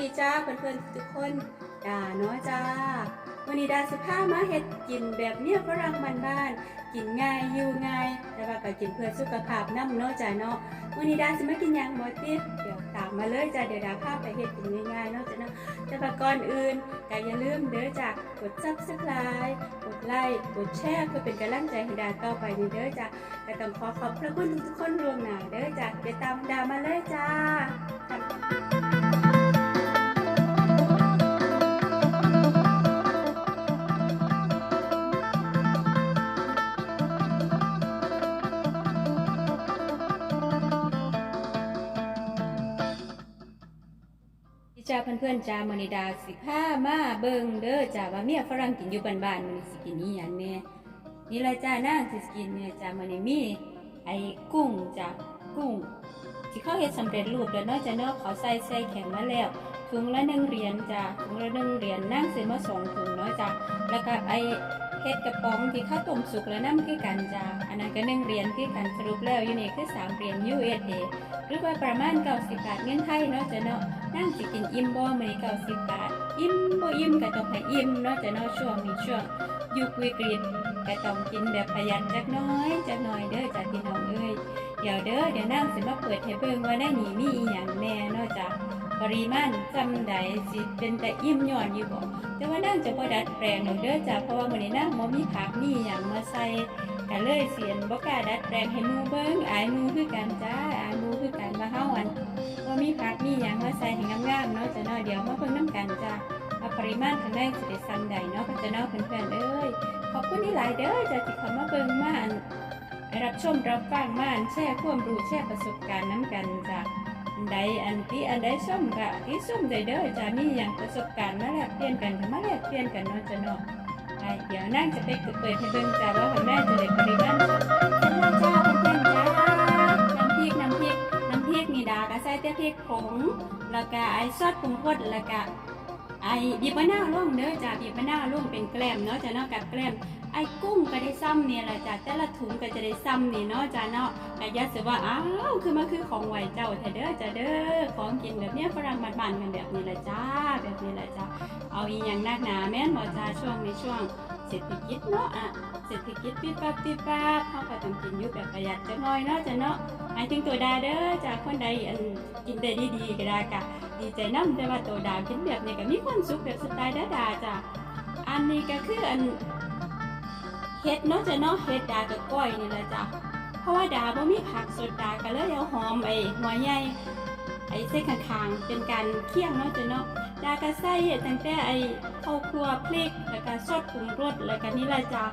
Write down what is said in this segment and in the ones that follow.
ดีจ้าเพื่อนๆทุกคนด่าเนาะจ้า วันนี้ดาสิพามาเฮ็ดกินแบบเนี้ยฝรั่งบ้านๆกินง่ายอยู่ง่าย แต่ว่าก็กินเพื่อสุขภาพน้ำเนาะจ้าเนาะวันนี้ดาสิมากินยังบ่ติดเดี๋ยวตามมาเลยจ้าเดี๋ยวดาพาไปเฮ็ดกินง่ายๆเนาะจ้าเนาะแต่ว่าก่อนอื่นก็อย่าลืมเด้อจ้ากด Subscribe กดไลค์กดแชร์เพื่อเป็นกำลังใจให้ดาต่อไปนี่เด้อจ้าก็ต้องขอขอบพระคุณทุกๆคนรวมหน้าเด้อจ้าเดี๋ยวตามดามาเลยจ้า จ้าเพื่อนๆจ้ามานิดาสิผ้ามาเบิงเด้อจ้าว่าเมียฝรั่งกินอยู่บ้านๆมันสิกินนี่ยังแน่นี่ละจ้านางสิกินเนี่ยจ้ามันนี่มีไอ้กุ้งจ้ากุ้งที่เขาเฮ็ดสำเร็จรูปแล้วนาะจ้าเนาะเขาใส่ใส่แข็งมาแล้วถุงละหนึ่งเหรียญจ้าถุงละหนึ่งเหรียญนั่งซื้อมาสองถุงเนาะจ้าแล้วก็ไอ้เฮ็ดกระป๋องที่ข้าวต้มสุกแล้วน้ำคือกันจ้าอันนั้นก็หนึ่งเหรียญคือกันสรุปแล้วอยู่นี่คือสามเหรียญ USA หรือว่าประมาณ90บาทเงินไทยเนาะจ้าเนาะ นั่งสิกินอิ่มบ่มื้อนี้เก้าสิบบาท อิ่มบ่อิ่มก็ต้องให้อิ่มเนาะจะเนาะช่วงนี้ช่วงยุควิกฤตก็ต้องกินแบบประหยัดจักน้อยจักน่อยเด้อจ้ะพี่น้องเอ้ยเดี๋ยวเด้อเดี๋ยวนั่งสิมาเปิดให้เบิ่งว่าในนี้มีอีหยังแน่นาะจ้ะปริมาณจำใดสิเป็นแต่อิ่มย้อนอยู่บ่แต่ว่านั่งจะบ่ดัดแปลงเด้อจ้ะเพราะว่ามื้อนี้นั่งบ่มีผักมีหยังมาใส่ก็เลยเสียนบ่กล้าดัดแปลงให้หมู่เบิ่งอายหมู่คือกันจ้าอายหมู่ เดี๋ยวมาเพิ่งน้ำกันจ้ะเอาปริมาณข้างในสิได้ซ้ำใดเนาะเพิ่นจะเนาะเพื่อนๆเอ้ยขอบคุณที่หลายเด้อจ้ะที่เข้ามาเบิ่งมาอันรับชมรับฟังมาอันแชร์ความรู้แชร์ประสบการณ์น้ำกันจ้ะอันใดอันที่อันใดส้มกะที่ส้มใดเด้อจ้ะมีหยังประสบการณ์มาแลกเปลี่ยนกันมาแลกเปลี่ยนกันเนาะจะเนาะเดี๋ยวนั่งจะไปเปิดให้เบิ่งจ้ะว่าข้างในจะได้ปริมาณ ส่แต่พริกผงแล้วก็ไอ้ซอสปรุงรสแล้วก็ไอ้บีบมะนาวลงเด้อจ้ะบีบมะนาวลงเป็นแกล้มเนาะจ้ะเนาะกับแกล้มไอ้กุ้งก็ได้ซ้ำเนี่ยแหละจ้ะแต่ละถุงก็จะได้ซ้ำนี่เนาะจ้ะเนาะแต่ยัดเสียว่าอ้าวคือมาคือของไหวเจ้าแท้เด้อจ้ะเด้อของกินแบบเนี้ยฝรั่งบ้านๆกันแบบนี้แหละจ้าแบบนี้แหละจ้ะเอาอีหยังนักหนาแม่นบ่จ้าช่วงในช่วง เศรษฐกิจเนาะอะเศรษฐกิจปิดปั๊บปิดปั๊บเขาก็ต้องกินอยู่แบบประหยัดจักหน่อยเนาะจะเนาะหมายถึงตัวดาเด้อจากคนใดอันกินได้ดีๆก็ได้กะดีใจน้ำแต่ว่าตัวดากินแบบนี้ก็มีความสุขแบบสไตล์ดาดาจ้ะอันนี้ก็คืออันเฮ็ดเนาะจะเนาะเฮ็ดดากับก้อยนี่แหละจ้ะเพราะว่าดาบ่มีผักสดดาก็เลยเอาหอมไอ้หัวใหญ่ ไอ้เส้นข้างๆเป็นการเคี่ยงเนาะจ้ะเนาะดาก็ใส่ตั้งแต่ไอ้ข้าวคั่วพริกแล้วก็ซอสปรุงรสแล้วก็นี่แหละจ้ะ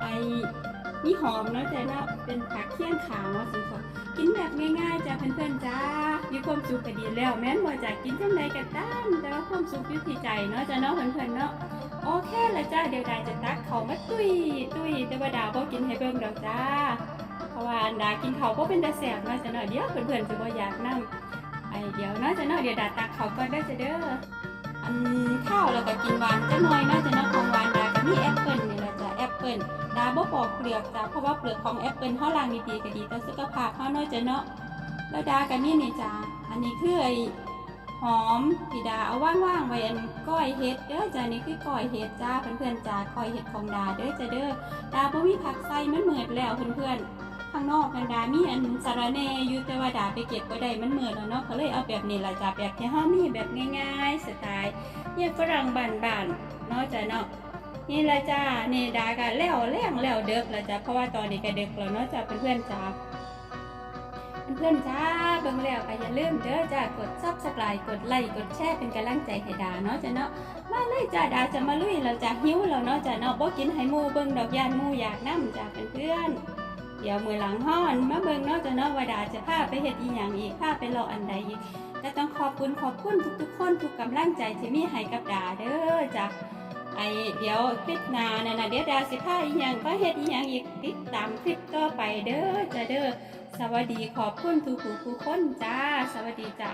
ไอ้มีหอมเนาะแต่ละเป็นผักเคี่ยงขาวสิค่ะกินแบบง่ายๆจ้ะเพื่อนๆจ้ามีความสุขก็ดีแล้ว แม้นบ่จะกินจังไดก็ตามแต่ว่าความสุขอยู่ที่ใจเนาะจ้ะเนาะเพื่อนๆเนาะโอเคละจ้าเดี๋ยวดาจะตักเขาวมาตุยตุยแต่ว่าดาบ่กินให้เบิ่งดอกจ้าเพราะว่าดากินเขาวบ่เป็นตาแสบเนาจ้ะเนาะเดี๋ยวเพื่อนๆจะบ่อยากนํไอเดี๋ยวเนาะจะเนาะเดี๋ยวดาตักเขาก่อนเด้จะเด้ออันข้าวแล้วก็กินหวานจักหน่อยเนาะจะเนาะของหวานดาก็มีแอปเปิ้ลนี่แหละจ้ะแอปเปิ้ลดาบ่ปอกเปลือกจ้ะเพราะว่าเปลือกของแอปเปิลเฮาล้างดีๆก็ดีต่อสุขภาพเฮาเนาะจ้ะเนาะแล้วดากันนี่นี่จ้ะอันนี้คือไอ้หอมที่ดาเอาว่างๆไว้อันก้อยเห็ดเด้อจ้ะนี่คือก้อยเห็ดจ้าเพื่อนๆจ้าก้อยเห็ดของดาเด้อจ้ะเด้อดาบ่มีผักใส่มันเหมือดแล้วเพื่อนๆ ข้างนอกกันดามีอันสาระแน่อยู่แต่ว่าดาไปเก็บบ่ได้มันเหมือดแล้วเนาะก็เลยเอาแบบนี้ละจ้ะแบบที่เฮามีแบบง่ายๆสไตล์เนี่ยฝรั่งบ้านๆเนาะจ้ะเนาะนี่ละจ้าเนี่ดากันแล้วแรงแล้วเด็กล้วจ้าเพราะว่าตอนนี้ก็เด็กแล้วเนาะจ้าเพื่อนๆจ้าเพื่อนจ้าเบิ่งแล้วก็อย่าลืมเด้อจ้ากดซับสไครต์กดไลค์กดแชร์เป็นกำลังใจให้ดาเนาะจ้าเนาะมาเลยจ้าดาจะมาลุยแล้วจ้าหิวแล้วเนาะจ้าเนาะบ่กินให้มูเบิ่งดอกยานมูอยากนํจ้าเพื่อนๆ เดี๋ยวมือหลังห้อนมาเบิ่งเนาะจ้าเนาะว่าดาจะพาไปเฮ็ดอีหยังอีกพาไปรออันใดอีกก็ต้องขอบคุณขอบคุณทุกๆ คนทุกกำลังใจที่มีให้กับดาเด้อจ้าไอเดี๋ยวคลิปหน้านันะเดี๋ยวดาสิพาอีหยังก็เฮ็ดอีหยังอีกติดตามคลิปต่อไปเด้อจ้าเด้อสวัสดีขอบคุณทุกผู้ทุกคนจ้า สวัสดีจ้า